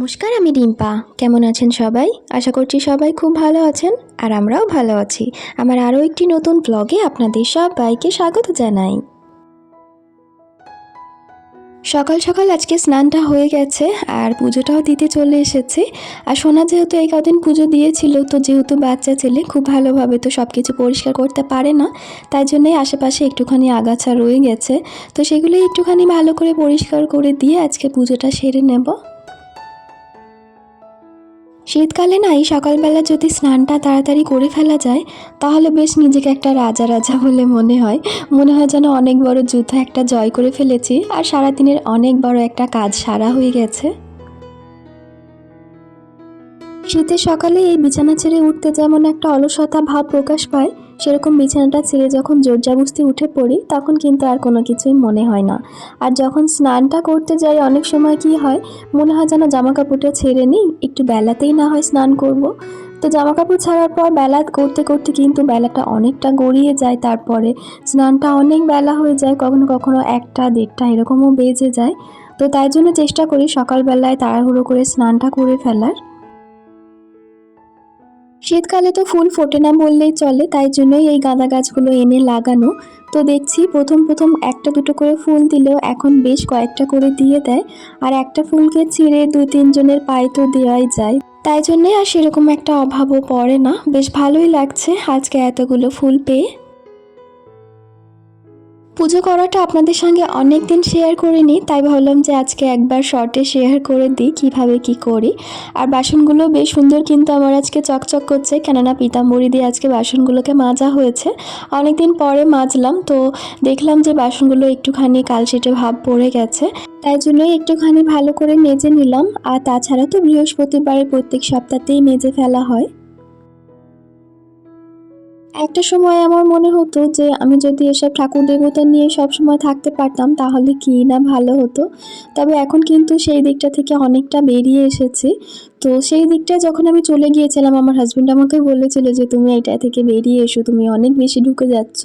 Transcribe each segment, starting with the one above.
নমস্কার, আমি রিম্পা। কেমন আছেন সবাই? আশা করছি সবাই খুব ভালো আছেন, আর আমরাও ভালো আছি। আমার আরও একটি নতুন ব্লগে আপনাদের সবাইকে স্বাগত জানাই। সকাল সকাল আজকে স্নানটা হয়ে গেছে, আর পুজোটাও দিতে চলে এসেছে। আর সোনা যেহেতু এই কদিন পুজো দিয়েছিল, তো যেহেতু বাচ্চা ছেলে, খুব ভালোভাবে তো সব কিছু পরিষ্কার করতে পারে না। তাই জন্যই আশেপাশে একটুখানি আগাছা রয়ে গেছে। তো সেগুলো একটুখানি ভালো করে পরিষ্কার করে দিয়ে আজকে পুজোটা সেরে নেব। শীতকালে না এই সকালবেলা যদি স্নানটা তাড়াতাড়ি করে ফেলা যায়, তাহলে বেশ নিজেকে একটা রাজা রাজা বলে মনে হয়। মনে হয় যেন অনেক বড় যুদ্ধ একটা জয় করে ফেলেছি আর সারাদিনের অনেক বড় একটা কাজ সারা হয়ে গেছে। শীতের সকালে এই বিছানা ছেড়ে উঠতে যেমন একটা অলসতা ভাব প্রকাশ পায় সেরকম বিছানাটা ছেড়ে যখন জোরজাবস্তি উঠে পড়ি, তখন কিন্তু আর কোনো কিছুই মনে হয় না। আর যখন স্নানটা করতে যাই, অনেক সময় কি হয়, মনে হয় যেন জামা কাপড়টা ছেড়ে নিই, একটু বেলাতেই না হয় স্নান করব। তো জামা কাপড় ছাড়ার পর বেলা করতে করতে কিন্তু বেলাটা অনেকটা গড়িয়ে যায়, তারপরে স্নানটা অনেক বেলা হয়ে যায়, কখনো কখনো একটা, দেড়টা এরকমও বেজে যায়। তো তাই জন্য চেষ্টা করি সকালবেলায় তাড়াহুড়ো করে স্নানটা করে ফেলার। শীতকালে তো ফুল ফোটে না বললেই চলে, তাই জন্যই এই গাঁদা গাছগুলো এনে লাগানো। তো দেখছি প্রথম প্রথম একটা দুটো করে ফুল দিলেও এখন বেশ কয়েকটা করে দিয়ে দেয়। আর একটা ফুলকে ছিঁড়ে দু তিনজনের পায়ে তো দেওয়াই যায়। তাই জন্যে আর সেরকম একটা অভাবও পড়ে না। বেশ ভালোই লাগছে আজকে এতগুলো ফুল পেয়ে। পুজো করাটা আপনাদের সঙ্গে অনেক দিন শেয়ার করিনি, তাই ভাবলাম যে আজকে একবার শর্টে শেয়ার করে দিই কীভাবে কি করি। আর বাসনগুলো বেশ সুন্দর কিন্তু আমার আজকে চকচক করছে, কেননা পিতাম্বরি দিয়ে আজকে বাসনগুলোকে মাজা হয়েছে। অনেক দিন পরে মাজলাম, তো দেখলাম যে বাসনগুলো একটুখানি কালশিটে ভাব পড়ে গেছে, তাই জন্যই একটুখানি ভালো করে মেজে নিলাম। আর তাছাড়া তো বৃহস্পতিবারে প্রত্যেক সপ্তাহতেই মেজে ফেলা হয়। একটা সময় আমার মনে হতো যে আমি যদি এসব ঠাকুর দেবতা নিয়ে সব সময় থাকতে পারতাম, তাহলে কি না ভালো হতো? তবে এখন কিন্তু সেই দিকটা থেকে অনেকটা বেরিয়ে এসেছি। তো সেই দিকটা যখন আমি চলে গিয়েছিলাম, আমার হাজব্যান্ড আমাকে বলেছিল যে, তুমি এটা থেকে বেরিয়ে এসো, তুমি অনেক বেশি ঢুকে যাচ্ছ।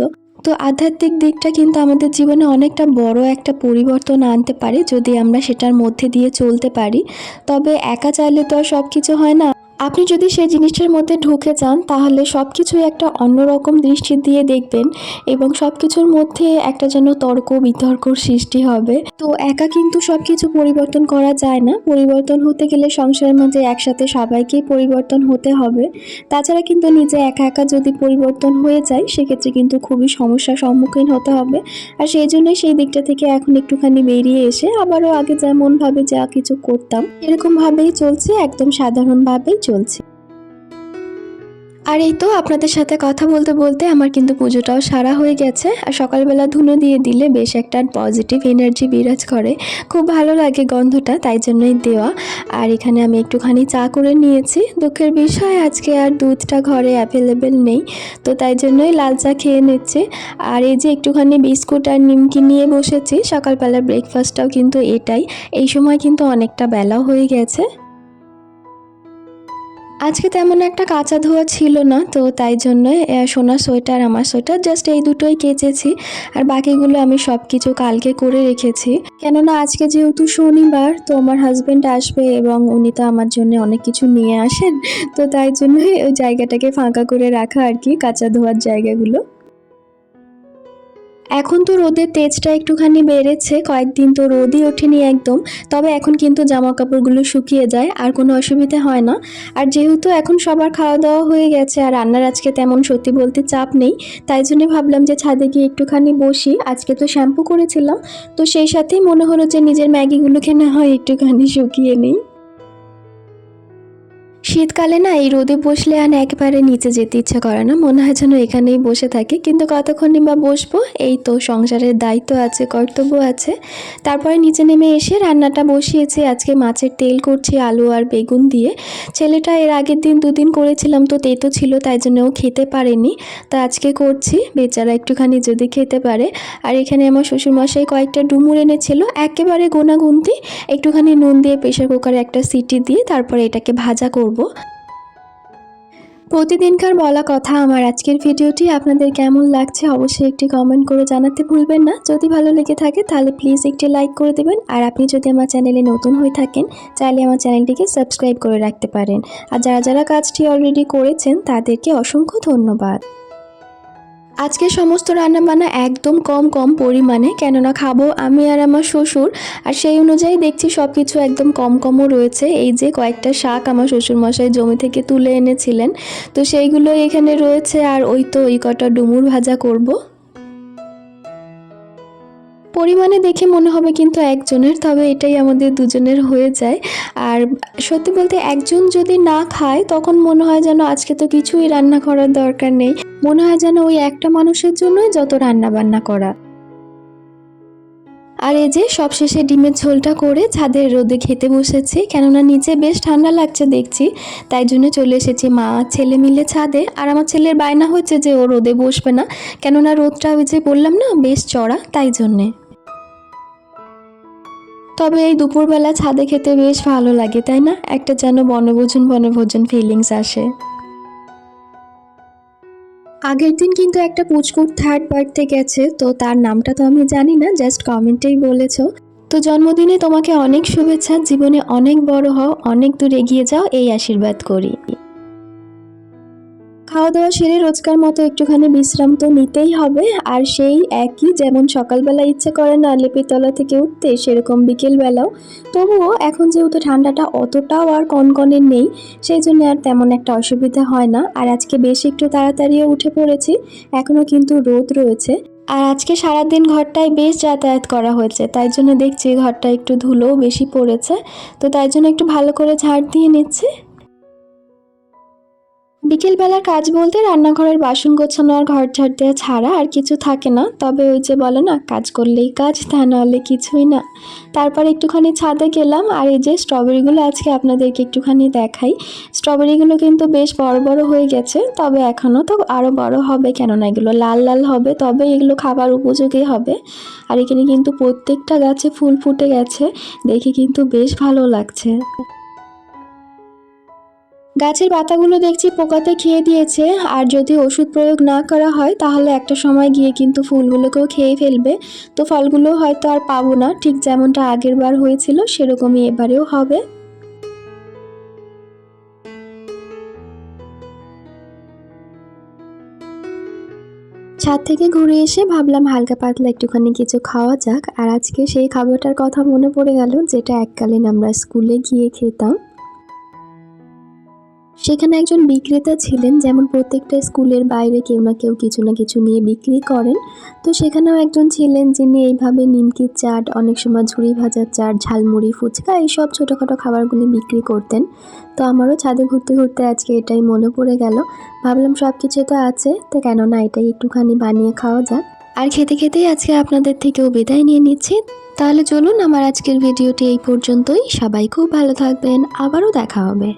তো আধ্যাত্মিক দিকটা কিন্তু আমাদের জীবনে অনেকটা বড় একটা পরিবর্তন আনতে পারে যদি আমরা সেটার মধ্যে দিয়ে চলতে পারি। তবে একা চাইলে তো আর সব কিছু হয় না। আপনি যদি সেই জিনিসটার মধ্যে ঢুকে যান, তাহলে সব কিছুই একটা অন্যরকম দৃষ্টি দিয়ে দেখবেন এবং সব কিছুর মধ্যে একটা যেন তর্ক বিতর্কর সৃষ্টি হবে। তো একা কিন্তু সব কিছু পরিবর্তন করা যায় না। পরিবর্তন হতে গেলে সংসারের মধ্যে একসাথে সবাইকেই পরিবর্তন হতে হবে। তাছাড়া কিন্তু নিজে একা একা যদি পরিবর্তন হয়ে যায়, সেক্ষেত্রে কিন্তু খুবই সমস্যার সম্মুখীন হতে হবে। আর সেই জন্যই সেই দিকটা থেকে এখন একটুখানি বেরিয়ে এসে আবারও আগে যেমনভাবে যা কিছু করতাম এরকমভাবেই চলছে একদম সাধারণভাবেই চলছে। আর এই তো আপনাদের সাথে কথা বলতে বলতে আমার কিন্তু পুজোটাও সারা হয়ে গেছে। আর সকালবেলা ধুনো দিয়ে দিলে বেশ একটা পজিটিভ এনার্জি বিরাজ করে। খুব ভালো লাগে গন্ধটা, তাই জন্যই দেওয়া। আর এখানে আমি একটুখানি চা করে নিয়েছি। দুঃখের বিষয়, আজকে আর দুধটা ঘরে অ্যাভেলেবেল নেই। তো তাই জন্যই লাল চা খেয়ে নিচ্ছি। আর এই যে একটুখানি বিস্কুট আর নিমকি নিয়ে বসেছি সকালবেলার ব্রেকফাস্টটাও কিন্তু এটাই। এই সময় কিন্তু অনেকটা বেলাও হয়ে গেছে। আজকে তেমন একটা কাঁচা ধোয়া ছিল না, তো তাই জন্য সোনার সোয়েটার, আমার সোয়েটার জাস্ট এই দুটোই কেচেছি। আর বাকিগুলো আমি সব কিছু কালকে করে রেখেছি। কেননা আজকে যেহেতু শনিবার, তো আমার হাজব্যান্ড আসবে এবং উনি তো আমার জন্য অনেক কিছু নিয়ে আসেন, তো তাই জন্যই ওই জায়গাটাকে ফাঁকা করে রাখা আর কি, কাঁচা ধোয়ার জায়গাগুলো। এখন তো রোদের তেজটা একটুখানি বেড়েছে, কয়েকদিন তো রোদই ওঠেনি একদম, তবে এখন কিন্তু জামা কাপড়গুলো শুকিয়ে যায়, আর কোনো অসুবিধা হয় না। আর যেহেতু এখন সবার খাওয়া দাওয়া হয়ে গেছে, আর রান্নার আজকে তেমন সত্যি বলতে চাপ নেই, তাই জন্য ভাবলাম যে ছাদে গিয়ে একটুখানি বসি। আজকে তো শ্যাম্পু করেছিলাম, তো সেই সাথেই মনে হলো যে নিজের ম্যাগিগুলোকে না হয় একটুখানি শুকিয়ে নিই। শীতকালে না এই রোদে বসলে আর একেবারে নিচে যেতে ইচ্ছে করে না। মনে হয় যেন এখানেই বসে থাকি। কিন্তু কতক্ষণই বা বসবো? এই তো সংসারের দায়িত্ব আছে, কর্তব্য আছে। তারপরে নিচে নেমে এসে রান্নাটা বসিয়েছি। আজকে মাছের তেল করছি, আলু আর বেগুন দিয়ে। ছেলেটা এর আগের দিন দুদিন করেছিলাম তো তেতো ছিল, তাই জন্য ও খেতে পারেনি। তা আজকে করছি, বেচারা একটুখানি যদি খেতে পারে। আর এখানে আমার শ্বশুরমশাই কয়েকটা ডুমুর এনেছিল, একেবারে গোনাগুনতি। একটুখানি নুন দিয়ে প্রেশার কুকারে একটা সিটি দিয়ে তারপরে এটাকে ভাজা করব। প্রতিদিনকার বলা কথা আমার আজকের ভিডিওটি আপনাদের কেমন লাগছে অবশ্যই একটি কমেন্ট করে জানাতে ভুলবেন না। যদি ভালো লেগে থাকে তাহলে প্লিজ একটি লাইক করে দেবেন। আর আপনি যদি আমার চ্যানেলে নতুন হয়ে থাকেন, চাইলে আমার চ্যানেলটিকে সাবস্ক্রাইব করে রাখতে পারেন। আর যারা যারা কাজটি অলরেডি করেছেন তাদেরকে অসংখ্য ধন্যবাদ। আজকে সমস্ত রান্নাবান্না একদম কম কম পরিমাণে, কেননা খাব আমি আর আমার শ্বশুর, আর সেই অনুযায়ী দেখছি সব কিছু একদম কম কমও রয়েছে। এই যে কয়েকটা শাক আমার শ্বশুরমশাই জমি থেকে তুলে এনেছিলেন। তো সেইগুলো এখানে রয়েছে, আর ওই তো ওই কটা ডুমুর ভাজা করব। পরিমাণে দেখে মনে হবে কিন্তু একজনের, তবে এটাই আমাদের দুজনের হয়ে যায়। আর সত্যি বলতে একজন যদি না খায়, তখন মনে হয় যেন আজকে তো কিছুই রান্না করার দরকার নেই। মনে হয় যেন ওই একটা মানুষের জন্যই যত রান্না বান্না করা। আর এই যে সবশেষে ডিমের ঝোলটা করে ছাদের রোদে খেতে বসেছি, কেননা নিচে বেশ ঠান্ডা লাগছে দেখছি। তাই জন্য চলে এসেছি মা, ছেলে মিলে ছাদে। আর আমার ছেলের বায়না হচ্ছে যে ও রোদে বসবে না, কেননা রোদটা ওই যে বললাম না, বেশ চড়া, তাই জন্যে। তবে এই দুপুরবেলা ছাদে খেতে বেশ ভালো লাগে, তাই না? একটা যেন বনভোজন বনভোজন ফিলিংস আসে। আগের দিন কিন্তু একটা পুচকুট থার্ড বার্থডে গেছে, তো তার নামটা তো আমি জানি না জাস্ট কমেন্টেই বলেছ। তো জন্মদিনে তোমাকে অনেক শুভেচ্ছা, জীবনে অনেক বড় হও, অনেক দূর এগিয়ে যাও, এই আশীর্বাদ করি। খাওয়া দাওয়া সেরে রোজকার মতো একটুখানি বিশ্রাম তো নিতেই হবে। আর সেই একই যেমন সকালবেলা ইচ্ছে করে না লেপির তলা থেকে উঠতে, সেরকম বিকেলবেলাও। তবুও এখন যেহেতু ঠান্ডাটা অতটাও আর কনকনে নেই, সেই জন্য আর তেমন একটা অসুবিধা হয় না। আর আজকে বেশ একটু তাড়াতাড়িও উঠে পড়েছি এখনও কিন্তু রোদ রয়েছে। আর আজকে সারাদিন ঘরটায় বেশ যাতায়াত করা হয়েছে, তাই জন্য দেখছি ঘরটা একটু ধুলোও বেশি পড়েছে। তো তাই জন্য একটু ভালো করে ঝাড় দিয়ে নিচ্ছি। বিকেলবেলার কাজ বলতে রান্নাঘরের বাসন গোছানো আর ঘর ঝাড় দেওয়া ছাড়া আর কিছু থাকে না। তবে ওই যে বলে না, কাজ করলেই কাজ, তা নাহলে কিছুই না। তারপর একটুখানি ছাদে গেলাম আর এই যে স্ট্রবেরিগুলো আজকে আপনাদেরকে একটুখানি দেখাই। স্ট্রবেরিগুলো কিন্তু বেশ বড় বড় হয়ে গেছে, তবে এখনও তো আরও বড় হবে, কেননা এগুলো লাল লাল হবে, তবে এগুলো খাবার উপযোগী হবে। আর এখানে কিন্তু প্রত্যেকটা গাছে ফুল ফুটে গেছে, দেখে কিন্তু বেশ ভালো লাগছে। গাছের পাতাগুলো দেখছি পোকাতে খেয়ে দিয়েছে, আর যদি ওষুধ প্রয়োগ না করা হয়, তাহলে একটা সময় গিয়ে কিন্তু ফুলগুলোকেও খেয়ে ফেলবে। তো ফলগুলো হয়তো আর পাবো না, ঠিক যেমনটা আগের বার হয়েছিল, সেরকমই এবারেও হবে। ছাদ থেকে ঘুরে এসে ভাবলাম হালকা পাতলা একটুখানি কিছু খাওয়া যাক, আর আজকে সেই খাবারটার কথা মনে পড়ে গেল, যেটা এককালীন আমরা স্কুলে গিয়ে খেতাম। সেখানে একজন বিক্রেতা ছিলেন, যেমন প্রত্যেকটা স্কুলের বাইরে কেউ না কেউ কিছু না কিছু নিয়ে বিক্রি করেন। তো সেখানেও একজন ছিলেন যিনি এইভাবে নিমকির চাট, অনেক সময় ঝুড়ি ভাজার চাট, ঝালমুড়ি, ফুচকা এইসব ছোটোখাটো খাবারগুলি বিক্রি করতেন। তো আমারও ছাদে ঘুরতে ঘুরতে আজকে এটাই মনে পড়ে গেল। ভাবলাম সব কিছু তো আছে, তো কেন না এটাই একটুখানি বানিয়ে খাওয়া যাক। আর খেতে খেতেই আজকে আপনাদের থেকেও বিদায় নিয়ে নিচ্ছি। তাহলে চলুন, আমার আজকের ভিডিওটি এই পর্যন্তই। সবাই খুব ভালো থাকবেন, আবারও দেখা হবে।